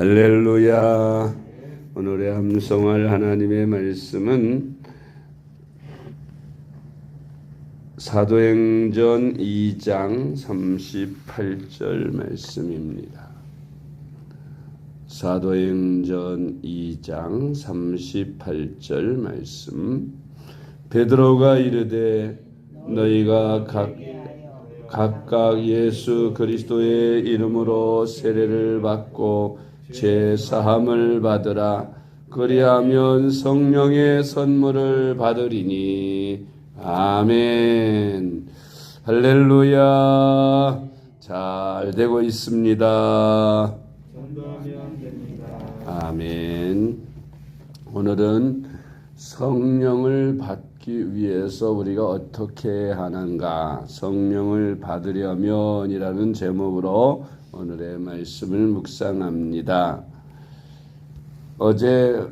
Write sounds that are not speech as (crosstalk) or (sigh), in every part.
할렐루야. 오늘의 함성할 하나님의 말씀은 사도행전 2장 38절 말씀입니다. 사도행전 2장 38절 말씀. 베드로가 이르되 너희가 각 각각 예수 그리스도의 이름으로 세례를 받고 죄 사함을 받으라. 그리하면 성령의 선물을 받으리니. 아멘. 할렐루야. 잘 되고 있습니다. 아멘. 오늘은 성령을 받기 위해서 우리가 어떻게 하는가? 성령을 받으려면이라는 제목으로 오늘의 말씀을 묵상합니다. 어제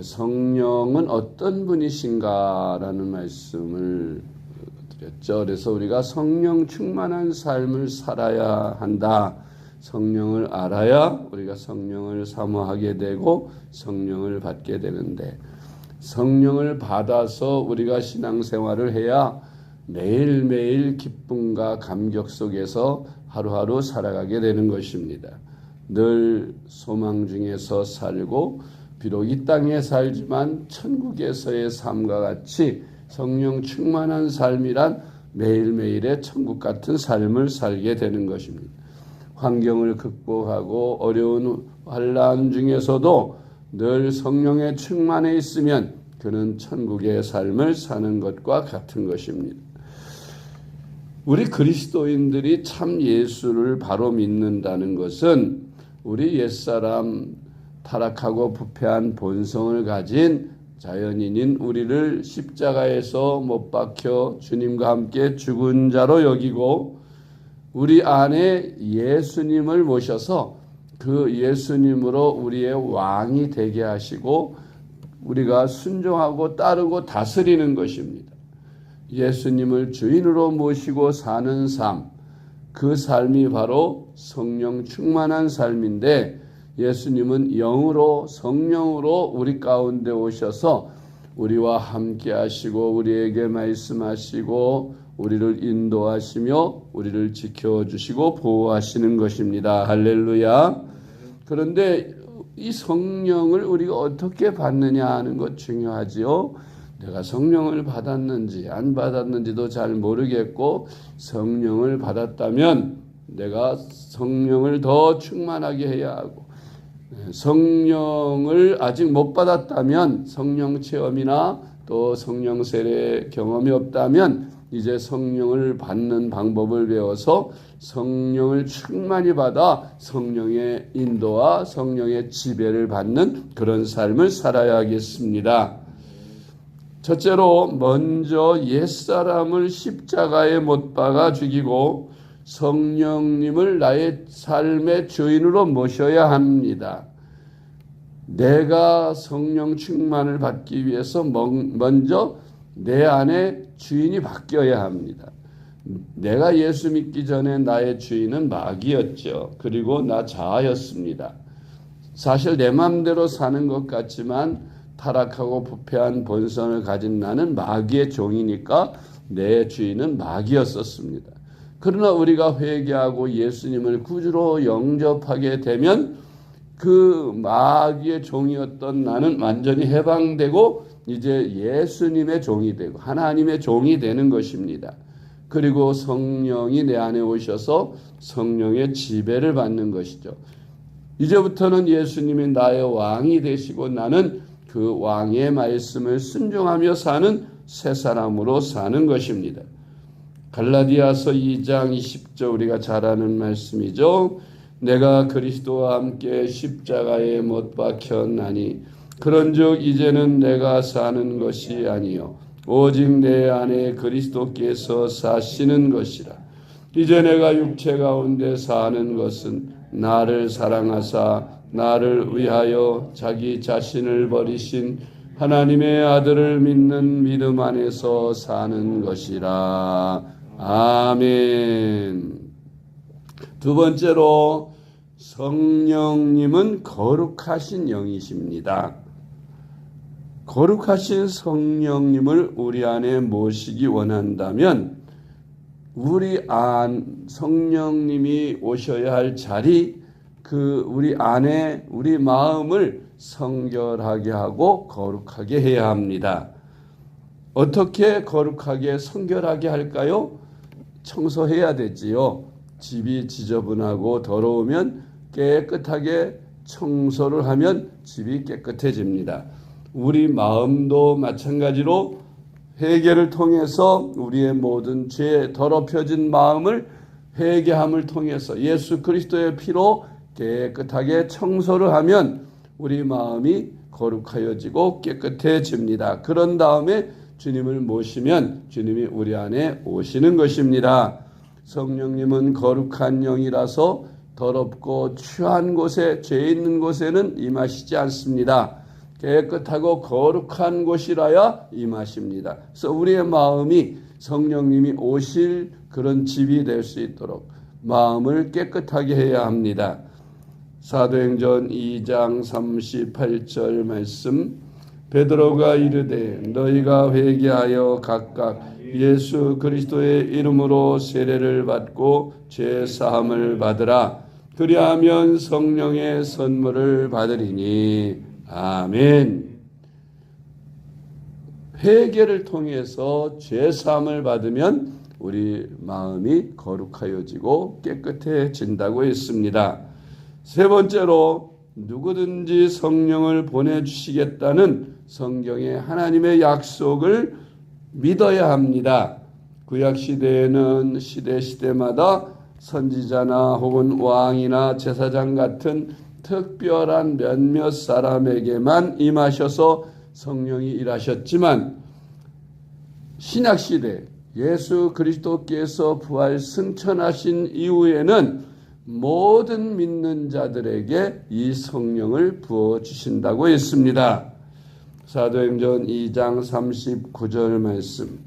성령은 어떤 분이신가라는 말씀을 드렸죠. 그래서 우리가 성령 충만한 삶을 살아야 한다. 성령을 알아야 우리가 성령을 사모하게 되고 성령을 받게 되는데 성령을 받아서 우리가 신앙생활을 해야 매일매일 기쁨과 감격 속에서 하루하루 살아가게 되는 것입니다. 늘 소망 중에서 살고 비록 이 땅에 살지만 천국에서의 삶과 같이 성령 충만한 삶이란 매일매일의 천국 같은 삶을 살게 되는 것입니다. 환경을 극복하고 어려운 환란 중에서도 늘 성령의 충만해 있으면 그는 천국의 삶을 사는 것과 같은 것입니다. 우리 그리스도인들이 참 예수를 바로 믿는다는 것은 우리 옛사람 타락하고 부패한 본성을 가진 자연인인 우리를 십자가에서 못 박혀 주님과 함께 죽은 자로 여기고 우리 안에 예수님을 모셔서 그 예수님으로 우리의 왕이 되게 하시고 우리가 순종하고 따르고 다스리는 것입니다. 예수님을 주인으로 모시고 사는 삶, 그 삶이 바로 성령 충만한 삶인데 예수님은 영으로 성령으로 우리 가운데 오셔서 우리와 함께 하시고 우리에게 말씀하시고 우리를 인도하시며 우리를 지켜 주시고 보호하시는 것입니다. 할렐루야. 그런데 이 성령을 우리가 어떻게 받느냐 하는 것 중요하지요. 내가 성령을 받았는지 안 받았는지도 잘 모르겠고 성령을 받았다면 내가 성령을 더 충만하게 해야 하고 성령을 아직 못 받았다면 성령 체험이나 또 성령 세례 경험이 없다면 이제 성령을 받는 방법을 배워서 성령을 충만히 받아 성령의 인도와 성령의 지배를 받는 그런 삶을 살아야겠습니다. 첫째로 먼저 옛사람을 십자가에 못 박아 죽이고 성령님을 나의 삶의 주인으로 모셔야 합니다. 내가 성령 충만을 받기 위해서 먼저 내 안에 주인이 바뀌어야 합니다. 내가 예수 믿기 전에 나의 주인은 마귀였죠. 그리고 나 자아였습니다. 사실 내 마음대로 사는 것 같지만 타락하고 부패한 본성을 가진 나는 마귀의 종이니까 내 주인은 마귀였었습니다. 그러나 우리가 회개하고 예수님을 구주로 영접하게 되면 그 마귀의 종이었던 나는 완전히 해방되고 이제 예수님의 종이 되고 하나님의 종이 되는 것입니다. 그리고 성령이 내 안에 오셔서 성령의 지배를 받는 것이죠. 이제부터는 예수님이 나의 왕이 되시고 나는 그 왕의 말씀을 순종하며 사는 새 사람으로 사는 것입니다. 갈라디아서 2장 20절 우리가 잘 아는 말씀이죠. 내가 그리스도와 함께 십자가에 못 박혔나니 그런즉 이제는 내가 사는 것이 아니요 오직 내 안에 그리스도께서 사시는 것이라. 이제 내가 육체 가운데 사는 것은 나를 사랑하사 나를 위하여 자기 자신을 버리신 하나님의 아들을 믿는 믿음 안에서 사는 것이라. 아멘. 두 번째로 성령님은 거룩하신 영이십니다. 거룩하신 성령님을 우리 안에 모시기 원한다면 우리 안 성령님이 오셔야 할 자리 그 우리 안에 우리 마음을 성결하게 하고 거룩하게 해야 합니다. 어떻게 거룩하게 성결하게 할까요? 청소해야 되지요. 집이 지저분하고 더러우면 깨끗하게 청소를 하면 집이 깨끗해집니다. 우리 마음도 마찬가지로 회개를 통해서 우리의 모든 죄 더럽혀진 마음을 회개함을 통해서 예수 그리스도의 피로 깨끗하게 청소를 하면 우리 마음이 거룩하여지고 깨끗해집니다. 그런 다음에 주님을 모시면 주님이 우리 안에 오시는 것입니다. 성령님은 거룩한 영이라서 더럽고 추한 곳에 죄 있는 곳에는 임하시지 않습니다. 깨끗하고 거룩한 곳이라야 임하십니다. 그래서 우리의 마음이 성령님이 오실 그런 집이 될 수 있도록 마음을 깨끗하게 해야 합니다. 사도행전 2장 38절 말씀 베드로가 이르되 너희가 회개하여 각각 예수 그리스도의 이름으로 세례를 받고 죄 사함을 받으라 그리하면 성령의 선물을 받으리니 아멘. 회개를 통해서 죄 사함을 받으면 우리 마음이 거룩하여지고 깨끗해진다고 했습니다. 세 번째로 누구든지 성령을 보내주시겠다는 성경의 하나님의 약속을 믿어야 합니다. 구약 시대에는 시대 시대마다 선지자나 혹은 왕이나 제사장 같은 특별한 몇몇 사람에게만 임하셔서 성령이 일하셨지만 신약 시대 예수 그리스도께서 부활 승천하신 이후에는 모든 믿는 자들에게 이 성령을 부어 주신다고 했습니다. 사도행전 2장 39절 말씀.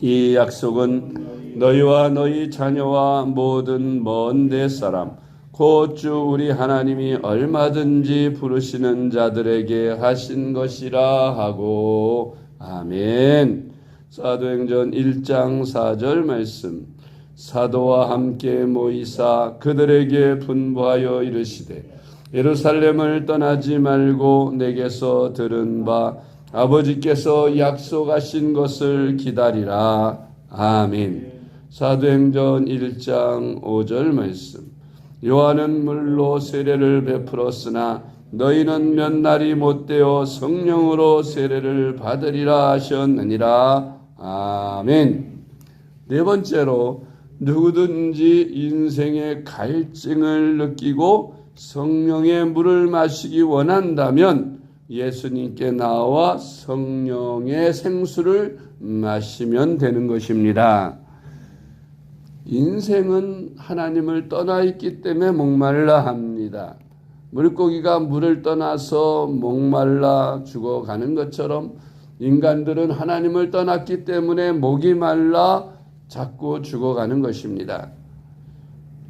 이 약속은 너희와 너희 자녀와 모든 먼 데 사람 곧 주 우리 하나님이 얼마든지 부르시는 자들에게 하신 것이라 하고 아멘. 사도행전 1장 4절 말씀. 사도와 함께 모이사 그들에게 분부하여 이르시되 예루살렘을 떠나지 말고 내게서 들은 바 아버지께서 약속하신 것을 기다리라. 아멘. 사도행전 1장 5절 말씀. 요한은 물로 세례를 베풀었으나 너희는 몇 날이 못되어 성령으로 세례를 받으리라 하셨느니라. 아멘. 네 번째로 누구든지 인생의 갈증을 느끼고 성령의 물을 마시기 원한다면 예수님께 나와 성령의 생수를 마시면 되는 것입니다. 인생은 하나님을 떠나 있기 때문에 목말라 합니다. 물고기가 물을 떠나서 목말라 죽어가는 것처럼 인간들은 하나님을 떠났기 때문에 목이 말라 자꾸 죽어가는 것입니다.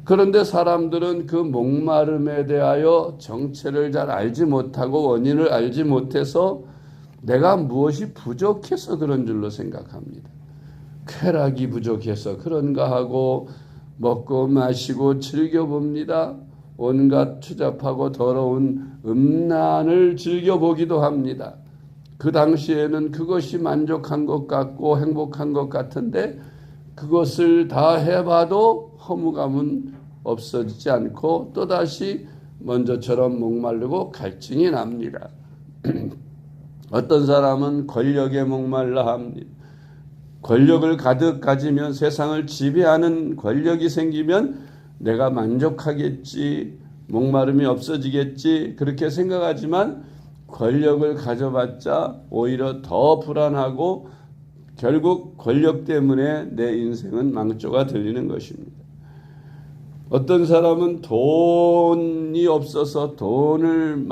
그런데 사람들은 그 목마름에 대하여 정체를 잘 알지 못하고 원인을 알지 못해서 내가 무엇이 부족해서 그런 줄로 생각합니다. 쾌락이 부족해서 그런가 하고 먹고 마시고 즐겨봅니다. 온갖 추잡하고 더러운 음란을 즐겨보기도 합니다. 그 당시에는 그것이 만족한 것 같고 행복한 것 같은데 그것을 다 해봐도 허무감은 없어지지 않고 또다시 먼저처럼 목마르고 갈증이 납니다. (clears throat) 어떤 사람은 권력에 목말라 합니다. 권력을 가득 가지면 세상을 지배하는 권력이 생기면 내가 만족하겠지, 목마름이 없어지겠지, 그렇게 생각하지만 권력을 가져봤자 오히려 더 불안하고 결국 권력 때문에 내 인생은 망조가 들리는 것입니다. 어떤 사람은 돈이 없어서 돈을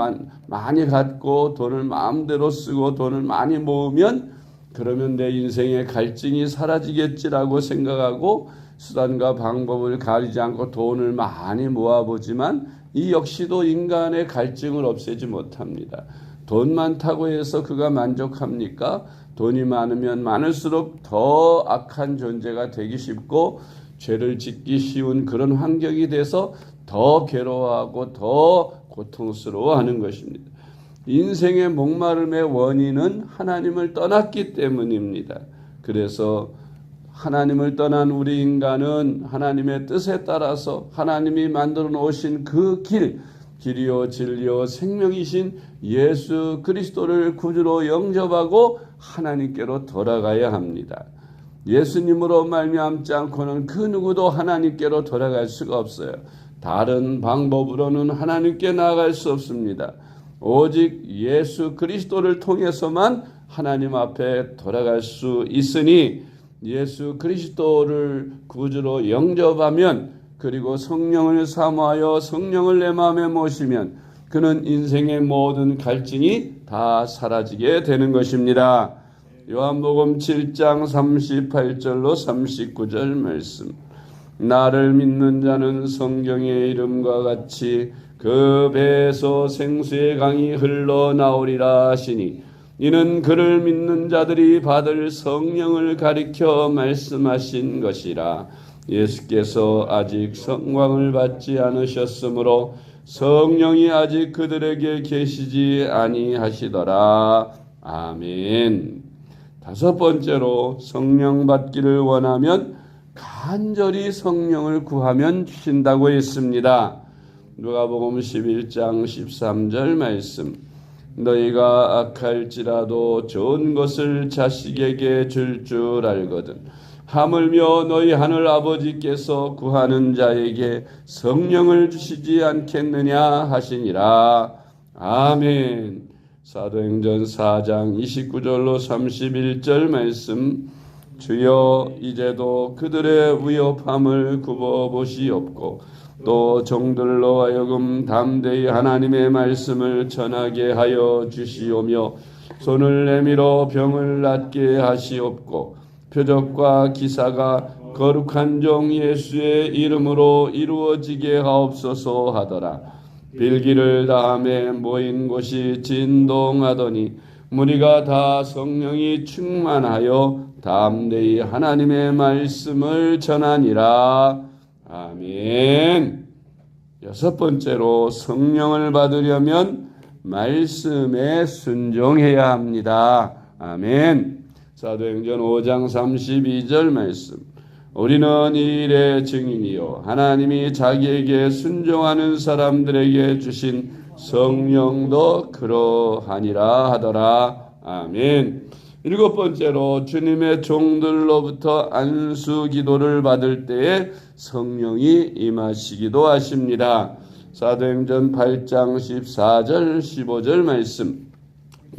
많이 갖고 돈을 마음대로 쓰고 돈을 많이 모으면 그러면 내 인생의 갈증이 사라지겠지라고 생각하고 수단과 방법을 가리지 않고 돈을 많이 모아보지만 이 역시도 인간의 갈증을 없애지 못합니다. 돈 많다고 해서 그가 만족합니까? 돈이 많으면 많을수록 더 악한 존재가 되기 쉽고 죄를 짓기 쉬운 그런 환경이 돼서 더 괴로워하고 더 고통스러워하는 것입니다. 인생의 목마름의 원인은 하나님을 떠났기 때문입니다. 그래서 하나님을 떠난 우리 인간은 하나님의 뜻에 따라서 하나님이 만들어 놓으신 그 길, 길이요 진리요 생명이신 예수 그리스도를 구주로 영접하고 하나님께로 돌아가야 합니다. 예수님으로 말미암지 않고는 그 누구도 하나님께로 돌아갈 수가 없어요. 다른 방법으로는 하나님께 나아갈 수 없습니다. 오직 예수 그리스도를 통해서만 하나님 앞에 돌아갈 수 있으니 예수 그리스도를 구주로 영접하면 그리고 성령을 사모하여 성령을 내 마음에 모시면 그는 인생의 모든 갈증이 다 사라지게 되는 것입니다. 요한복음 7장 38절로 39절 말씀. 나를 믿는 자는 성경의 이름과 같이 그 배에서 생수의 강이 흘러나오리라 하시니 이는 그를 믿는 자들이 받을 성령을 가리켜 말씀하신 것이라 예수께서 아직 성광을 받지 않으셨으므로 성령이 아직 그들에게 계시지 아니하시더라 아멘 다섯 번째로 성령 받기를 원하면 간절히 성령을 구하면 주신다고 했습니다. 누가복음 11장 13절 말씀. 너희가 악할지라도 좋은 것을 자식에게 줄줄 알거든. 하물며 너희 하늘 아버지께서 구하는 자에게 성령을 주시지 않겠느냐 하시니라. 아멘. 사도행전 4장 29절로 31절 말씀. 주여 이제도 그들의 위협함을 굽어 보시옵고 또 종들로 하여금 담대히 하나님의 말씀을 전하게 하여 주시오며 손을 내밀어 병을 낫게 하시옵고 표적과 기사가 거룩한 종 예수의 이름으로 이루어지게 하옵소서 하더라 빌기를 다음에 모인 곳이 진동하더니 무리가 다 성령이 충만하여 담대히 하나님의 말씀을 전하니라. 아멘. 여섯 번째로 성령을 받으려면 말씀에 순종해야 합니다. 아멘. 사도행전 5장 32절 말씀. 우리는 이 일의 증인이요. 하나님이 자기에게 순종하는 사람들에게 주신 성령도 그러하니라 하더라. 아멘. 일곱 번째로 주님의 종들로부터 안수 기도를 받을 때에 성령이 임하시기도 하십니다. 사도행전 8장 14절 15절 말씀.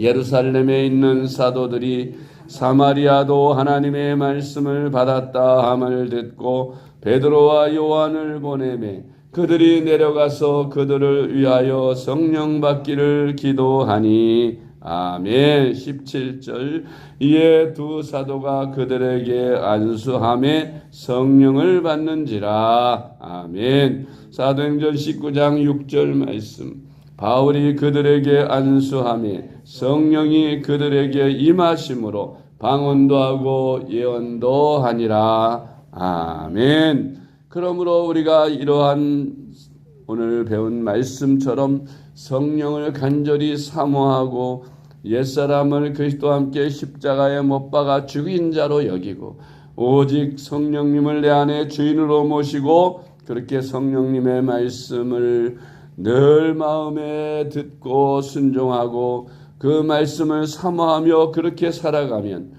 예루살렘에 있는 사도들이 사마리아도 하나님의 말씀을 받았다 함을 듣고 베드로와 요한을 보내매 그들이 내려가서 그들을 위하여 성령 받기를 기도하니 아멘. 17절 이에 두 사도가 그들에게 안수함에 성령을 받는지라. 아멘. 사도행전 19장 6절 말씀. 바울이 그들에게 안수함에 성령이 그들에게 임하심으로 방언도 하고 예언도 하니라. 아멘. 그러므로 우리가 이러한 오늘 배운 말씀처럼 성령을 간절히 사모하고 옛사람을 그리스도와 함께 십자가에 못 박아 죽인 자로 여기고 오직 성령님을 내 안에 주인으로 모시고 그렇게 성령님의 말씀을 늘 마음에 듣고 순종하고 그 말씀을 사모하며 그렇게 살아가면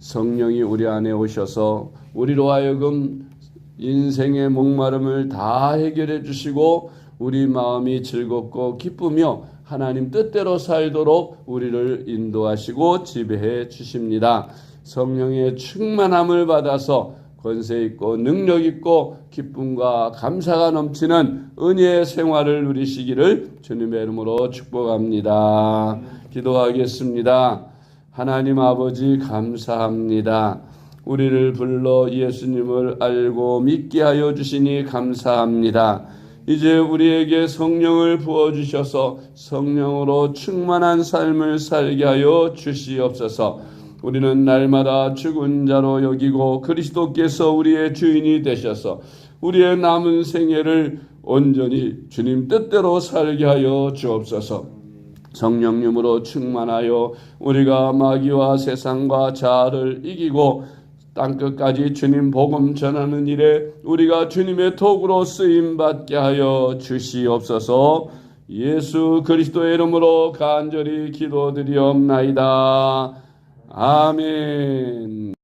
성령이 우리 안에 오셔서 우리로 하여금 인생의 목마름을 다 해결해 주시고 우리 마음이 즐겁고 기쁘며 하나님 뜻대로 살도록 우리를 인도하시고 지배해 주십니다. 성령의 충만함을 받아서 권세 있고 능력 있고 기쁨과 감사가 넘치는 은혜의 생활을 누리시기를 주님의 이름으로 축복합니다. 기도하겠습니다. 하나님 아버지 감사합니다. 우리를 불러 예수님을 알고 믿게 하여 주시니 감사합니다. 이제 우리에게 성령을 부어 주셔서 성령으로 충만한 삶을 살게 하여 주시옵소서. 우리는 날마다 죽은 자로 여기고 그리스도께서 우리의 주인이 되셔서 우리의 남은 생애를 온전히 주님 뜻대로 살게 하여 주옵소서. 성령님으로 충만하여 우리가 마귀와 세상과 자아를 이기고 땅끝까지 주님 복음 전하는 일에 우리가 주님의 도구로 쓰임 받게 하여 주시옵소서. 예수 그리스도의 이름으로 간절히 기도드리옵나이다. 아멘.